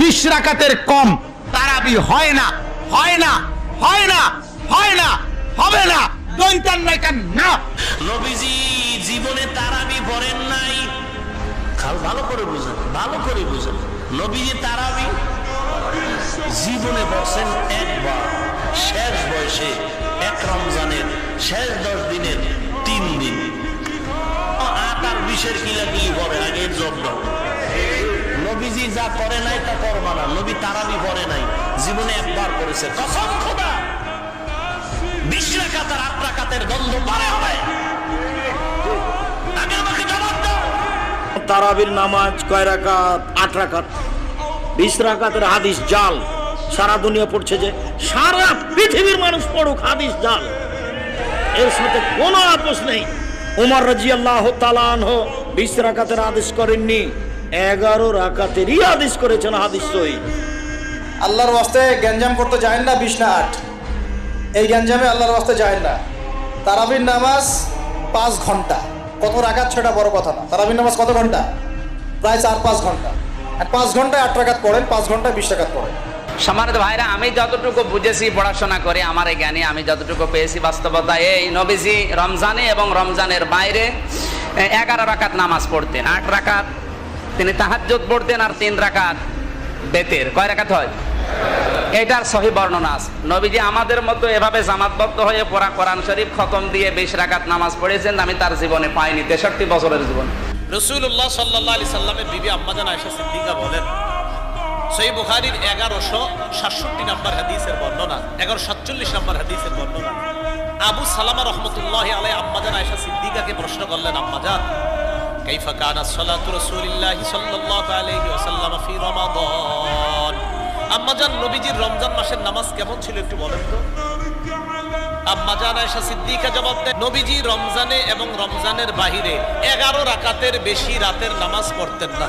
বিশ রাকাতের কম তারাবি হয় না হয় না হয় না হয় না, হবে না। দৈন্তান নাইকান না নবীজি জীবনে তারাবি পড়েন নাই। খাল ভালো করে বুঝেন, ভালো করে বুঝেন। নবীজি তারাবি জীবনে বসেন একবার, শেষ বয়সে, এক রমজানের শেষ দশ দিনের তিন দিন। আট আর বিশের কিলাকিলি করে আগের জব্দ নবীজি যা করে নাই তা করবা না। নবী তারাবি পড়ে নাই। জীবনে একবার করেছে। কসম খোদা? বিশ রাকাতের দ্বন্দ্ব পারে হবে। আগে আমাকে জবাব দাও। তারাবির নামাজ কয় রাকাত? আট রাকাত। হাদিস জাল। সারা দুনিয়া পড়ছে যে সারা পৃথিবীর মানুষ পড়ুক হাদিস জাল। এর সাথে কোনো আপোষ নেই। উমর রাজি আল্লাহ তালানহ বিশ রাকাতের আদেশ করেননি। এগারো রাকাতেরই আদেশ করেছেন হাদিস সই আল্লাহর ওয়াস্তে গ্যাঞ্জাম করতে যায় না বিশ না আট। এই গ্যাঞ্জামে আল্লাহর ওয়াস্তে যায় না। তারাবির নামাজ পাঁচ ঘণ্টা। কত রাকাত সেটা বড় কথা না। তারাবির নামাজ কত ঘণ্টা? প্রায় চার পাঁচ ঘণ্টা। আর পাঁচ ঘন্টায় আট রাকাত পড়েন পাঁচ ঘন্টায় বিশ রাকাত পড়েন। সম্মানিত ভাইরা আমি যতটুকু বুঝেছি পড়াশোনা করে আমার এই জ্ঞানে আমি যতটুকু পেয়েছি বাস্তবতা এই নবীজি রমজানে এবং রমজানের বাইরে এগারো রাকাত নামাজ পড়তেন। আট রাকাত তিনি তাহাজ্জুদ পড়তেন আর তিন রাকাত বেতের। কয় রাকাত হয়? এটার সহি বর্ণনা আছে। নবীজি আমাদের মতো এভাবে জামাতবদ্ধ হয়ে পড়া কোরআন শরীফ খতম দিয়ে বিশ রাকাত নামাজ পড়েছেন, আমি তার জীবনে পাইনি, তেষট্টি বছরের জীবন। রসুল্লাহ সাল্লাহ আলি সাল্লামের বিবি আম্মাজান আয়সা সিদ্দিকা বলেন সই বুখারির এগারোশো সাতষট্টি নম্বর হাদিসের বর্ণনা এগারো সাতচল্লিশ নম্বর হাদিসের বর্ণনা। আবু সালামা রহমতুল্লাহ আলাই আম্মাজান আয়সা সিদ্দিকাকে প্রশ্ন করলেন আম্মাজান কাইফা কানা সালাতু রাসূলিল্লাহ সাল্লাল্লাহু আলাইহি ওয়াসাল্লাম ফি রমাদান আম্মাজান নবীজির রমজান মাসের নামাজ কেমন ছিল একটু বলেন তো। আম্মাজান আয়েশা সিদ্দিকা জবাব দেন নবীজি রমজানে এবং রমজানের বাহিরে এগারো রাকাতের বেশি রাতের নামাজ পড়তেন না।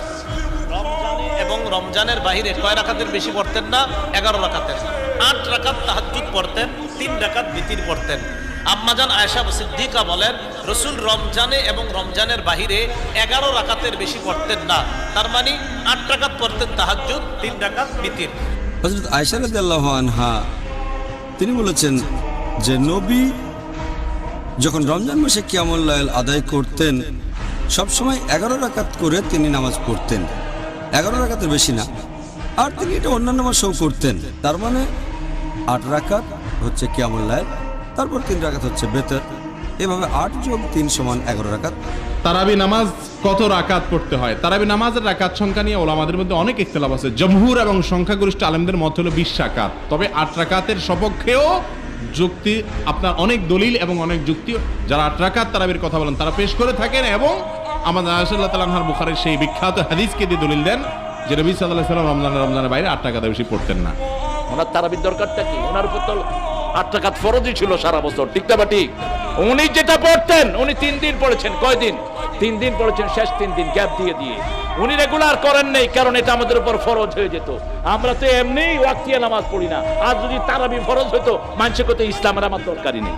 রমজানে এবং রমজানের বাহিরে কয় রাকাতের বেশি পড়তেন না? এগারো রাকাতের। আট রাকাত তাহাজ্জুদ পড়তেন, তিন রাকাত বিতির পড়তেন। আম্মাজান আয়েশা সিদ্দিকা বলেন, রসুল রমজানে এবং রমজানের বাহিরে এগারো রাকাতের বেশি পড়তেন না। তার মানে আট রাকাত পড়তেন তাহাজ্জুদ, তিন রাকাত বিতির। আনহা, তিনি বলেছেন যে নবী যখন রমজান মাসে কিয়ামুল্লাহ আদায় করতেন সবসময় এগারো রাকাত করে তিনি নামাজ পড়তেন। এগারো রাকাতের বেশি না। আর তিনি এটা অন্যান্য মাসেও করতেন। তার মানে আট রাকাত হচ্ছে কিয়ামুল্লাহ তারপর তিন রাকাত হচ্ছে বেতর। এভাবে আট যোগ তিন সমান এগারো রাকাত। তারাবি নামাজ কত রাকাত পড়তে হয়? তারাবি নামাজের রাকাত সংখ্যা নিয়ে ওলামাদের মধ্যে অনেক ইখতলাফ আছে। জমহুর এবং সংখ্যাগরিষ্ঠ আলেমদের মত হলো বিশ রাকাত। তবে আট রাকাতের সপক্ষেও যুক্তি আপনার অনেক দলিল এবং অনেক যুক্তি। যারা আট রাকাত তারাবির কথা বলেন তারা পেশ করে থাকেন এবং আমাদের আয়সাল্লাহ তালাহার বুখারের সেই বিখ্যাত হাদিসকে দিয়ে দলিল দেন যে রবি সাল্লাহ সাল্লাম রমজান রমজানের বাইরে আট টাকা বেশি পড়তেন না। ওনার তারাবির দরকারটা কি? ওনার উপর তো আট টাকাত ছিল সারা বছর। ঠিক না ঠিক? উনি যেটা পড়তেন, উনি তিন দিন পড়েছেন। কয়দিন তিন দিন পড়েছেন, শেষ তিন দিন, গ্যাপ দিয়ে দিয়ে। উনি রেগুলার করেন নেই, কারণ এটা আমাদের উপর ফরজ হয়ে যেত। আমরা তো এমনি ওয়াক্তিয়া নামাজ পড়ি না। আর যদি তারাবি ফরজ হতো মানুষের কত ইসলামের আমার দরকারই নেই।